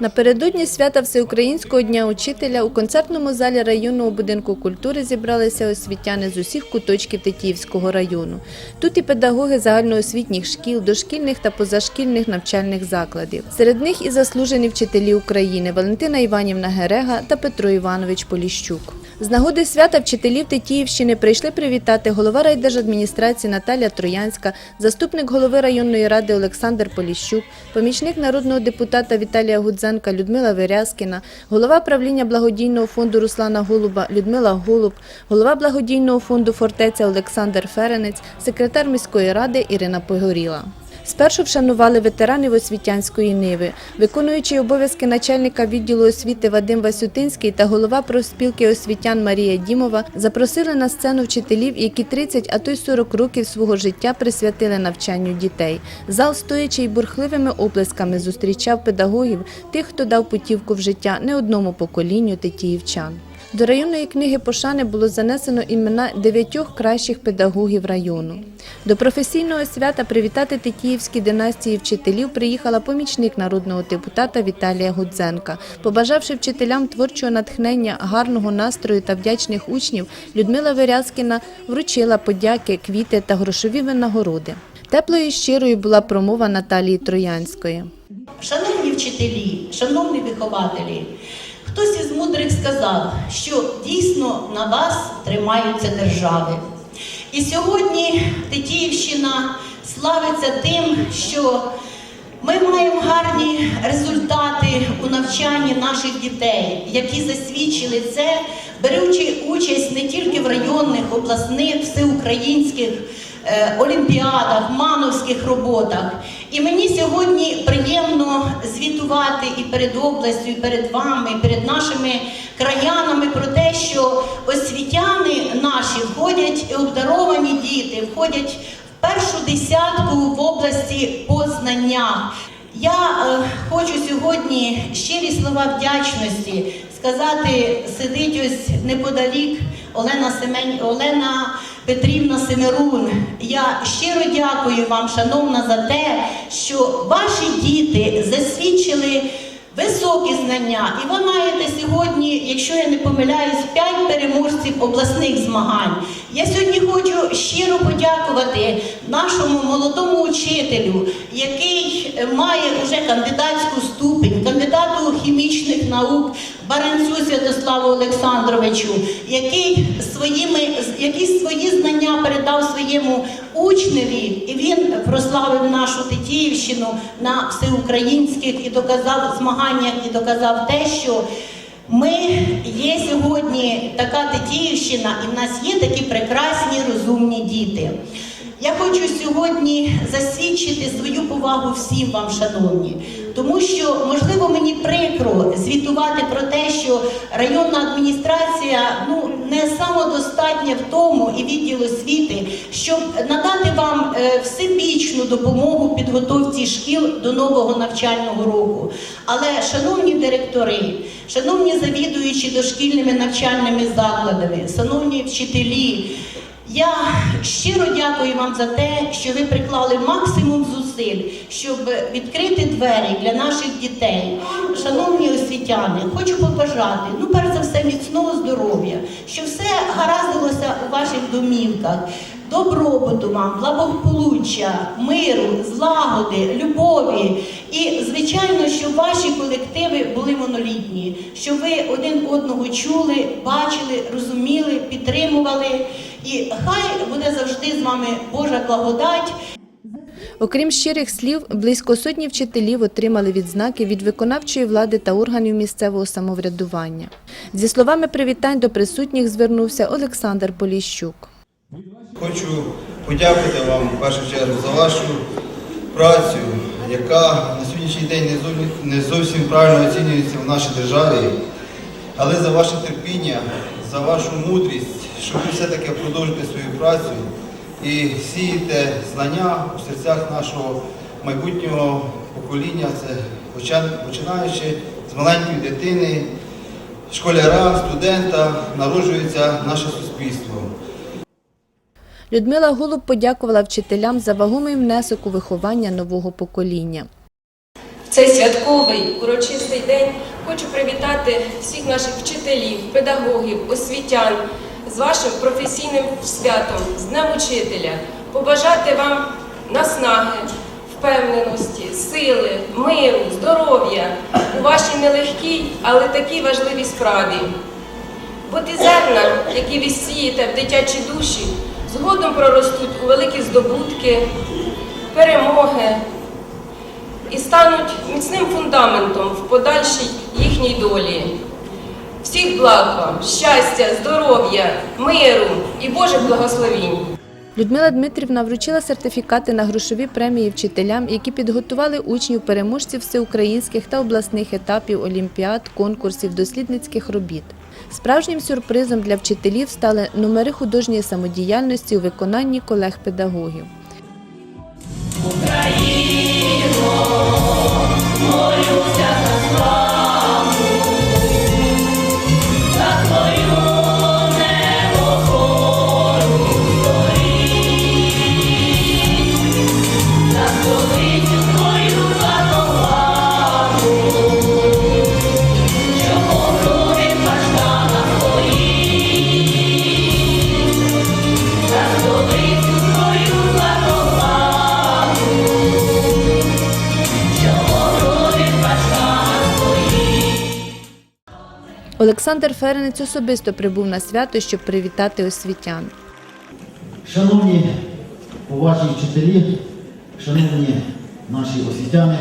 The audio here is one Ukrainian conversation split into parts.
Напередодні свята Всеукраїнського дня учителя у концертному залі районного будинку культури зібралися освітяни з усіх куточків Тетіївського району. Тут і педагоги загальноосвітніх шкіл, дошкільних та позашкільних навчальних закладів. Серед них і заслужені вчителі України Валентина Іванівна Герега та Петро Іванович Поліщук. З нагоди свята вчителів Тетіївщини прийшли привітати голова райдержадміністрації Наталя Троянська, заступник голови районної ради Олександр Поліщук, помічник народного депутата Віталія Гудзенка Людмила Вирязкіна, голова правління благодійного фонду Руслана Голуба Людмила Голуб, голова благодійного фонду Фортеця Олександр Ференець, секретар міської ради Ірина Погоріла. Спершу вшанували ветеранів освітянської ниви, виконуючий обов'язки начальника відділу освіти Вадим Васютинський та голова профспілки освітян Марія Дімова запросили на сцену вчителів, які 30, а то й 40 років свого життя присвятили навчанню дітей. Зал, стоячи й бурхливими оплесками, зустрічав педагогів, тих, хто дав путівку в життя не одному поколінню тетіївчан. До районної книги пошани було занесено імена дев'ятьох кращих педагогів району. До професійного свята привітати Тетіївські династії вчителів приїхала помічник народного депутата Віталія Гудзенка. Побажавши вчителям творчого натхнення, гарного настрою та вдячних учнів, Людмила Верязкіна вручила подяки, квіти та грошові винагороди. Теплою і щирою була промова Наталії Троянської. Шановні вчителі, шановні вихователі, хтось із мудрих сказав, що дійсно на вас тримаються держави. І сьогодні Тетіївщина славиться тим, що ми маємо гарні результати у навчанні наших дітей, які засвідчили це, беручи участь не тільки в районних, обласних, всеукраїнських олімпіадах, мановських роботах. І мені сьогодні приємно звітувати і перед областю, і перед вами, і перед нашими краянами про те, що освітяни наші входять і обдаровані діти, входять в першу десятку в області по знаннях. Я е, хочу сьогодні щирі слова вдячності сказати, сидить ось неподалік Олена Семен... Олена Петрівна Семерун. Я щиро дякую вам, шановна, за те, що ваші діти засвідчили високі знання. І ви маєте сьогодні, якщо я не помиляюсь, п'ять переможців обласних змагань. Я сьогодні хочу щиро подякувати нашому молодому учителю, який має вже кандидатську ступінь, кандидату хімічних наук Баранцю Святославу Олександровичу, який своїми який свої передав своєму учневі, і він прославив нашу Тетіївщину на всеукраїнських і доказав змаганнях, і доказав те, що ми є сьогодні така Тетіївщина, і в нас є такі прекрасні розумні діти. Я хочу сьогодні засвідчити свою повагу всім вам, шановні, тому що можливо мені прикро звітувати про те, що районна адміністрація ну не самодостатня в тому і відділ освіти, щоб надати вам е, всебічну допомогу підготовці шкіл до нового навчального року. Але, шановні директори, шановні завідуючі дошкільними навчальними закладами, шановні вчителі. Я щиро дякую вам за те, що ви приклали максимум зусиль, щоб відкрити двері для наших дітей. Шановні освітяни, хочу побажати, ну, перш за все, міцного здоров'я, щоб все гараздилося у ваших домівках. Добробуту вам, благополуччя, миру, злагоди, любові. І, звичайно, щоб ваші колективи були монолітні, щоб ви один одного чули, бачили, розуміли, підтримували. І хай буде завжди з вами Божа благодать. Окрім щирих слів, близько сотні вчителів отримали відзнаки від виконавчої влади та органів місцевого самоврядування. Зі словами привітань до присутніх звернувся Олександр Поліщук. Хочу подякувати вам в першу чергу за вашу працю, яка на сьогоднішній день не зовсім- не зовсім правильно оцінюється в нашій державі, але за ваше терпіння, за вашу мудрість, що ви все-таки продовжуєте свою працю і сієте знання у серцях нашого майбутнього покоління, це починаючи з маленької дитини, школяра, студента, народжується наше суспільство. Людмила Голуб подякувала вчителям за вагомий внесок у виховання нового покоління. цей святковий урочистий день хочу привітати всіх наших вчителів, педагогів, освітян з вашим професійним святом, з Днем Учителя, побажати вам наснаги, впевненості, сили, миру, здоров'я у вашій нелегкій, але такій важливій справі. Бо ті зерна, які ви сієте в дитячі душі, згодом проростуть у великі здобутки, перемоги і стануть міцним фундаментом в подальшій їхній долі. Всіх благ вам, щастя, здоров'я, миру і Божих благословінь. Людмила Дмитрівна вручила сертифікати на грошові премії вчителям, які підготували учнів переможців всеукраїнських та обласних етапів олімпіад, конкурсів, дослідницьких робіт. Справжнім сюрпризом для вчителів стали номери художньої самодіяльності у виконанні колег-педагогів. you. Олександр Ференець особисто прибув на свято, щоб привітати освітян. Шановні поважні вчителі, шановні наші освітяни,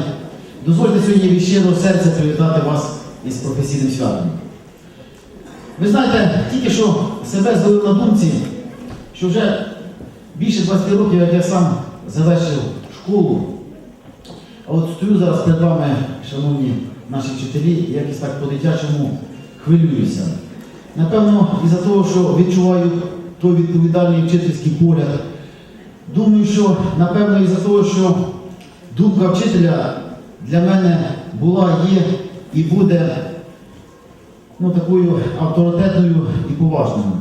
дозвольте сьогодні від щирого серця привітати вас із професійним святом. Ви знаєте, тільки що себе зловив на думці, що вже більше 20 років, як я сам завершив школу, а от стою зараз перед вами, шановні наші вчителі, якось так по-дитячому хвилююся. Напевно, із-за того, що відчуваю той відповідальний вчительський погляд. Думаю, що напевно із-за того, що думка вчителя для мене була, є і буде ну, такою авторитетною і поважною.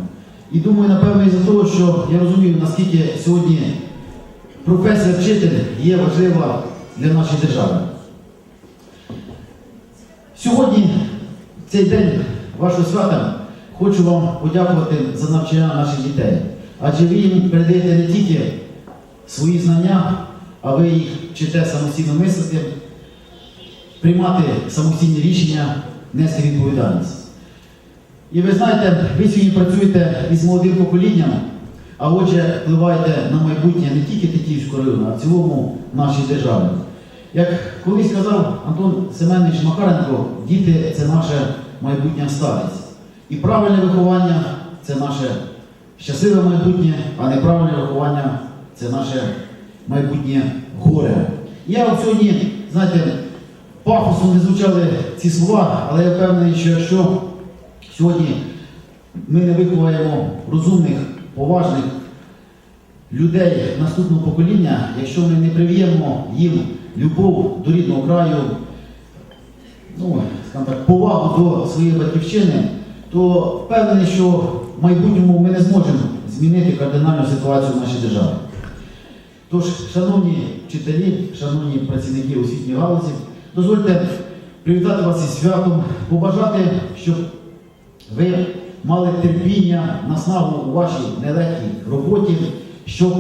І думаю, напевно, із-за того, що я розумію, наскільки сьогодні професія вчитель є важлива для нашої держави. Сьогодні, цей день вашого свята, хочу вам подякувати за навчання наших дітей. Адже ви їм передаєте не тільки свої знання, а ви їх вчите самостійно мислити, приймати самостійні рішення, нести відповідальність. І ви знаєте, ви сьогодні працюєте із молодим поколінням, а отже, впливаєте на майбутнє не тільки Тетіївського району, а в цілому нашій державі. Як колись казав Антон Семенович Макаренко, діти це наше майбутня старість. І правильне виховання це наше щасливе майбутнє, а неправильне виховання це наше майбутнє горе. Я от сьогодні, знаєте, пафосно не звучали ці слова, але я впевнений, що якщо сьогодні ми не виховаємо розумних, поважних людей наступного покоління, якщо ми не прив'ємо їм любов до рідного краю, ну, так, повагу до своєї батьківщини, то впевнений, що в майбутньому ми не зможемо змінити кардинальну ситуацію в нашій державі. Тож, шановні вчителі, шановні працівники освітньої галузі, дозвольте привітати вас із святом, побажати, щоб ви мали терпіння, наснагу у вашій нелегкій роботі, щоб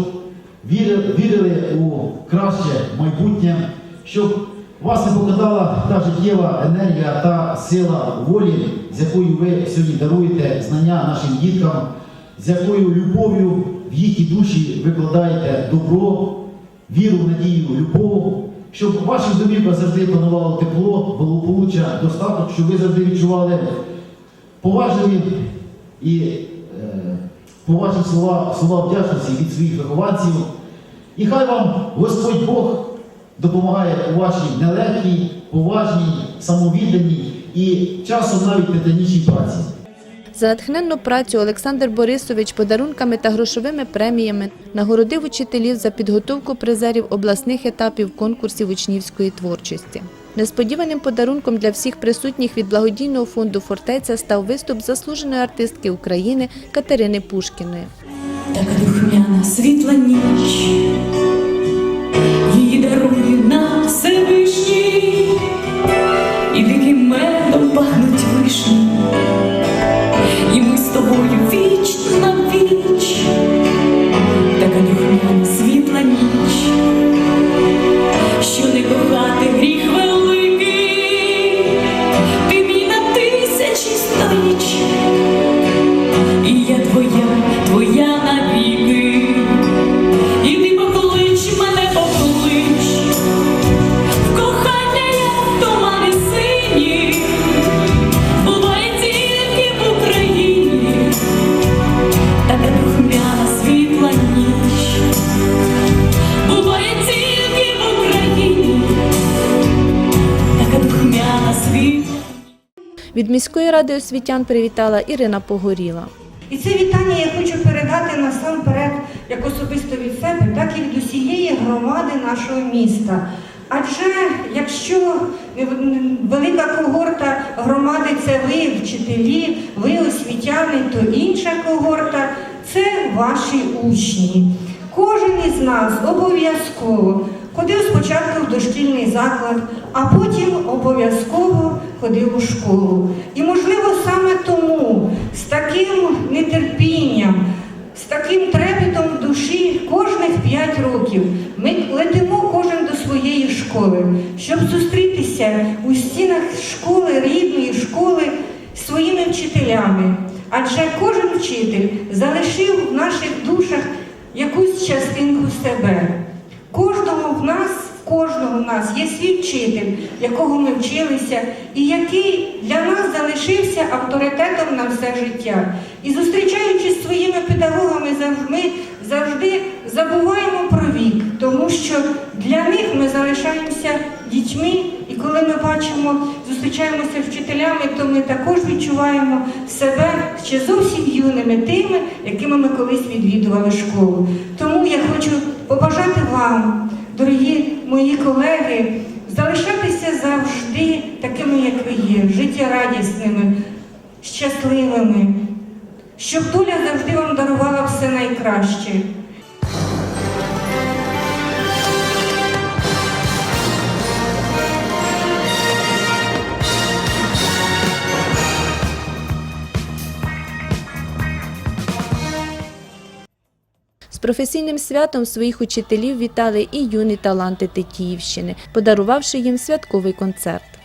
вірили у краще майбутнє, щоб вас не покидала та життєва енергія та сила волі, з якою ви сьогодні даруєте знання нашим діткам, з якою любов'ю в їхній душі викладаєте добро, віру, надію, любов, щоб ваших домівках завжди панувало тепло, благополуччя, достаток, щоб ви завжди відчували поважливі і е, поважні слова, слова вдячності від своїх вихованців. І хай вам Господь Бог допомагає у вашій нелегкій, поважній, самовідданій і часом навіть титанічній праці. За натхненну працю Олександр Борисович подарунками та грошовими преміями нагородив учителів за підготовку призерів обласних етапів конкурсів учнівської творчості. Несподіваним подарунком для всіх присутніх від благодійного фонду Фортеця став виступ заслуженої артистки України Катерини Пушкіної. Така духмяна світла ніч, її дарує Від міської ради освітян привітала Ірина Погоріла. І це вітання я хочу передати насамперед як особисто від себе, так і від усієї громади нашого міста. Адже якщо велика когорта громади це ви, вчителі, ви освітяни, то інша когорта це ваші учні. Кожен із нас обов'язково ходив спочатку в дошкільний заклад, а потім обов'язково ходив у школу. І, можливо, саме тому з таким нетерпінням, з таким трепетом в душі кожних п'ять років ми летимо кожен до своєї школи, щоб зустрітися у стінах школи, рідної школи своїми вчителями. Адже кожен вчитель залишив в наших душах якусь частинку себе. В нас, в кожного в нас є свій вчитель, якого ми вчилися, і який для нас залишився авторитетом на все життя. І зустрічаючись зі своїми педагогами, ми завжди забуваємо про вік, тому що для них ми залишаємося дітьми, і коли ми бачимо, зустрічаємося з вчителями, то ми також відчуваємо себе ще зовсім юними тими, якими ми колись відвідували школу. Тому я хочу побажати вам, дорогі мої колеги, залишатися завжди такими, як ви є, життєрадісними, щасливими, щоб доля завжди вам дарувала все найкраще. Професійним святом своїх учителів вітали і юні таланти Тетіївщини, подарувавши їм святковий концерт.